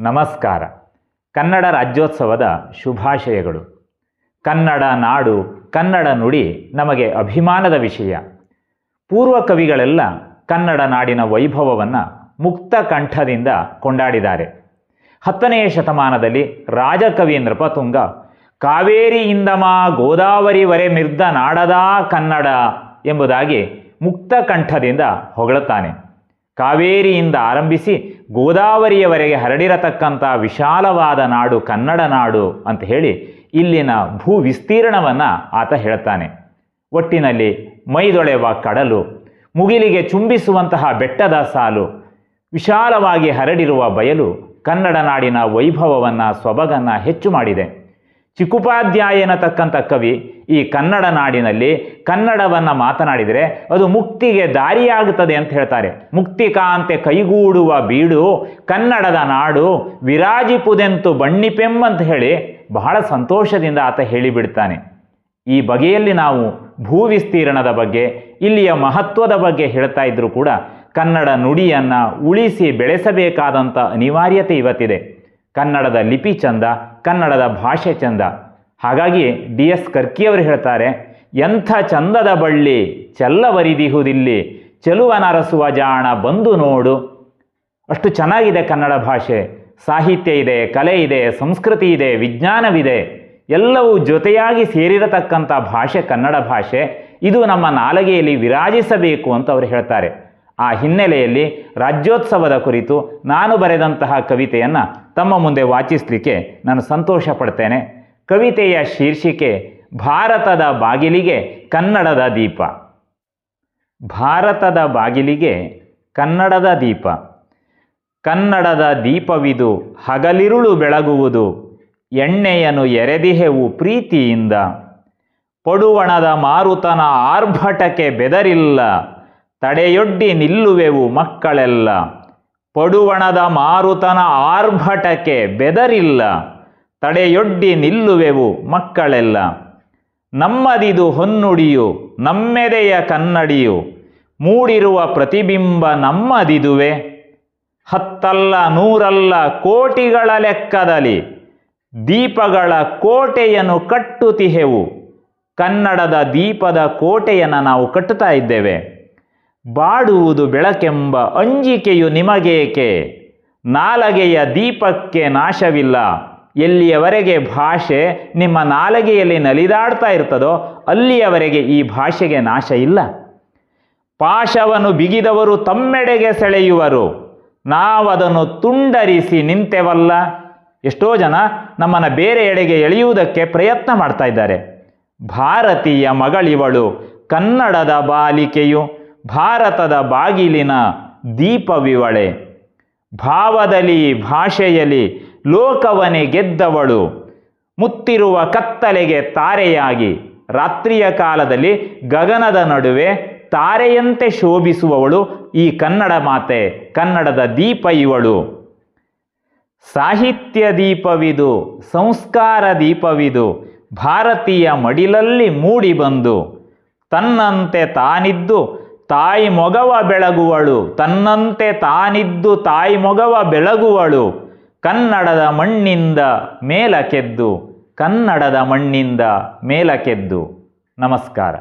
ನಮಸ್ಕಾರ. ಕನ್ನಡ ರಾಜ್ಯೋತ್ಸವದ ಶುಭಾಶಯಗಳು. ಕನ್ನಡ ನಾಡು, ಕನ್ನಡ ನುಡಿ ನಮಗೆ ಅಭಿಮಾನದ ವಿಷಯ. ಪೂರ್ವ ಕವಿಗಳೆಲ್ಲ ಕನ್ನಡ ನಾಡಿನ ವೈಭವವನ್ನು ಮುಕ್ತ ಕಂಠದಿಂದ ಕೊಂಡಾಡಿದ್ದಾರೆ. ಹತ್ತನೆಯ ಶತಮಾನದಲ್ಲಿ ರಾಜಕವಿ ನೃಪತುಂಗ ಕಾವೇರಿಯಿಂದಮ ಗೋದಾವರಿವರೆ ಮಿರ್ದ ನಾಡದಾ ಕನ್ನಡ ಎಂಬುದಾಗಿ ಮುಕ್ತ ಕಂಠದಿಂದ ಹೊಗಳುತ್ತಾನೆ. ಕಾವೇರಿಯಿಂದ ಆರಂಭಿಸಿ ಗೋದಾವರಿಯವರೆಗೆ ಹರಡಿರತಕ್ಕಂಥ ವಿಶಾಲವಾದ ನಾಡು ಕನ್ನಡ ನಾಡು ಅಂತ ಹೇಳಿ ಇಲ್ಲಿನ ಭೂ ವಿಸ್ತೀರ್ಣವನ್ನು ಆತ ಹೇಳ್ತಾನೆ. ಒಟ್ಟಿನಲ್ಲಿ ಮೈದೊಳೆವ ಕಡಲು, ಮುಗಿಲಿಗೆ ಚುಂಬಿಸುವಂತಹ ಬೆಟ್ಟದ ಸಾಲು, ವಿಶಾಲವಾಗಿ ಹರಡಿರುವ ಬಯಲು ಕನ್ನಡ ನಾಡಿನ ವೈಭವವನ್ನು ಸೊಬಗನ್ನು ಹೆಚ್ಚು ಮಾಡಿದೆ. ಚಿಕ್ಕುಪಾಧ್ಯಾಯ ಎನ್ನತಕ್ಕಂಥ ಕವಿ ಈ ಕನ್ನಡ ನಾಡಿನಲ್ಲಿ ಕನ್ನಡವನ್ನು ಮಾತನಾಡಿದರೆ ಅದು ಮುಕ್ತಿಗೆ ದಾರಿಯಾಗುತ್ತದೆ ಅಂತ ಹೇಳ್ತಾರೆ. ಮುಕ್ತಿಕಾಂತೆ ಕೈಗೂಡುವ ಬೀಡು, ಕನ್ನಡದ ನಾಡು ವಿರಾಜಿಪುದೆಂತು ಬಣ್ಣಿಪೆಂ ಅಂತ ಹೇಳಿ ಬಹಳ ಸಂತೋಷದಿಂದ ಆತ ಹೇಳಿಬಿಡ್ತಾನೆ. ಈ ಬಗೆಯಲ್ಲಿ ನಾವು ಭೂ ವಿಸ್ತೀರ್ಣದ ಬಗ್ಗೆ, ಇಲ್ಲಿಯ ಮಹತ್ವದ ಬಗ್ಗೆ ಹೇಳ್ತಾ ಇದ್ರೂ ಕೂಡ ಕನ್ನಡ ನುಡಿಯನ್ನು ಉಳಿಸಿ ಬೆಳೆಸಬೇಕಾದಂಥ ಅನಿವಾರ್ಯತೆ ಇವತ್ತಿದೆ. ಕನ್ನಡದ ಲಿಪಿ ಚಂದ ಕನ್ನಡದ ಭಾಷೆ ಚಂದ. ಹಾಗಾಗಿ ಡಿ ಎಸ್ ಕರ್ಕಿಯವರು ಹೇಳ್ತಾರೆ, ಎಂಥ ಚಂದದ ಬಳ್ಳಿ ಚೆಲ್ಲವರಿದಿಹುದಿಲ್ಲಿ ಚೆಲುವನರಸುವ ಜಾಣ ಬಂದು ನೋಡು. ಅಷ್ಟು ಚೆನ್ನಾಗಿದೆ ಕನ್ನಡ ಭಾಷೆ. ಸಾಹಿತ್ಯ ಇದೆ, ಕಲೆ ಇದೆ, ಸಂಸ್ಕೃತಿ ಇದೆ, ವಿಜ್ಞಾನವಿದೆ. ಎಲ್ಲವೂ ಜೊತೆಯಾಗಿ ಸೇರಿರತಕ್ಕಂಥ ಭಾಷೆ ಕನ್ನಡ ಭಾಷೆ. ಇದು ನಮ್ಮ ನಾಲಗೆಯಲ್ಲಿ ವಿರಾಜಿಸಬೇಕು ಅಂತ ಅವರು ಹೇಳ್ತಾರೆ. ಆ ಹಿನ್ನೆಲೆಯಲ್ಲಿ ರಾಜ್ಯೋತ್ಸವದ ಕುರಿತು ನಾನು ಬರೆದಂತಹ ಕವಿತೆಯನ್ನು ತಮ್ಮ ಮುಂದೆ ವಾಚಿಸಲಿಕ್ಕೆ ನಾನು ಸಂತೋಷ ಪಡ್ತೇನೆ. ಕವಿತೆಯ ಶೀರ್ಷಿಕೆ ಭಾರತದ ಬಾಗಿಲಿಗೆ ಕನ್ನಡದ ದೀಪ. ಭಾರತದ ಬಾಗಿಲಿಗೆ ಕನ್ನಡದ ದೀಪ. ಕನ್ನಡದ ದೀಪವಿದು ಹಗಲಿರುಳು ಬೆಳಗುವುದು. ಎಣ್ಣೆಯನ್ನು ಎರೆದಿಹೆವು ಪ್ರೀತಿಯಿಂದ. ಪಡುವಣದ ಮಾರುತನ ಆರ್ಭಟಕ್ಕೆ ಬೆದರಿಲ್ಲ. ತಡೆಯೊಡ್ಡಿ ನಿಲ್ಲುವೆವು ಮಕ್ಕಳೆಲ್ಲ. ಪಡುವಣದ ಮಾರುತನ ಆರ್ಭಟಕ್ಕೆ ಬೆದರಿಲ್ಲ. ತಡೆಯೊಡ್ಡಿ ನಿಲ್ಲುವೆವು ಮಕ್ಕಳೆಲ್ಲ. ನಮ್ಮದಿದು ಹೊನ್ನುಡಿಯು, ನಮ್ಮೆದೆಯ ಕನ್ನಡಿಯು, ಮೂಡಿರುವ ಪ್ರತಿಬಿಂಬ ನಮ್ಮದಿದುವೆ. ಹತ್ತಲ್ಲ ನೂರಲ್ಲ ಕೋಟಿಗಳ ಲೆಕ್ಕದಲ್ಲಿ ದೀಪಗಳ ಕೋಟೆಯನ್ನು ಕಟ್ಟುತ್ತಿಹೆವು ಕನ್ನಡದ ದೀಪದ ಕೋಟೆಯನ್ನು ನಾವು ಕಟ್ಟುತ್ತಾ ಇದ್ದೇವೆ. ಬಾಡುವುದು ಬೆಳಕೆಂಬ ಅಂಜಿಕೆಯು ನಿಮಗೇಕೆ? ನಾಲಗೆಯ ದೀಪಕ್ಕೆ ನಾಶವಿಲ್ಲ. ಎಲ್ಲಿಯವರೆಗೆ ಭಾಷೆ ನಿಮ್ಮ ನಾಲಗೆಯಲ್ಲಿ ನಲಿದಾಡ್ತಾ ಇರ್ತದೋ ಅಲ್ಲಿಯವರೆಗೆ ಈ ಭಾಷೆಗೆ ನಾಶ ಇಲ್ಲ. ಪಾಶವನ್ನು ಬಿಗಿದವರು ತಮ್ಮೆಡೆಗೆ ಸೆಳೆಯುವರು. ನಾವದನ್ನು ತುಂಡರಿಸಿ ನಿಂತೆವಲ್ಲ. ಎಷ್ಟೋ ಜನ ನಮ್ಮನ್ನು ಬೇರೆ ಎಡೆಗೆ ಎಳೆಯುವುದಕ್ಕೆ ಪ್ರಯತ್ನ ಮಾಡ್ತಾ ಇದ್ದಾರೆ. ಭಾರತೀಯ ಮಗಳಿವಳು ಕನ್ನಡದ ಬಾಲಿಕೆಯು ಭಾರತದ ಬಾಗಿಲಿನ ದೀಪವಿವಳೆ. ಭಾವದಲ್ಲಿ, ಭಾಷೆಯಲ್ಲಿ ಲೋಕವನೆ ಗೆದ್ದವಳು. ಮುತ್ತಿರುವ ಕತ್ತಲೆಗೆ ತಾರೆಯಾಗಿ, ರಾತ್ರಿಯ ಕಾಲದಲ್ಲಿ ಗಗನದ ನಡುವೆ ತಾರೆಯಂತೆ ಶೋಭಿಸುವವಳು ಈ ಕನ್ನಡ ಮಾತೆ, ಕನ್ನಡದ ದೀಪ ಇವಳು. ಸಾಹಿತ್ಯ ದೀಪವಿದು, ಸಂಸ್ಕಾರ ದೀಪವಿದು, ಭಾರತೀಯ ಮಡಿಲಲ್ಲಿ ಮೂಡಿ ಬಂದು, ತನ್ನಂತೆ ತಾನಿದ್ದು ತಾಯಿ ಮೊಗವ ಬೆಳಗುವಳು, ತನ್ನಂತೆ ತಾನಿದ್ದು ತಾಯಿ ಮೊಗವ ಬೆಳಗುವಳು. ಕನ್ನಡದ ಮಣ್ಣಿಂದ ಮೇಲಕ್ಕೆದ್ದು, ಕನ್ನಡದ ಮಣ್ಣಿಂದ ಮೇಲಕ್ಕೆದ್ದು. ನಮಸ್ಕಾರ.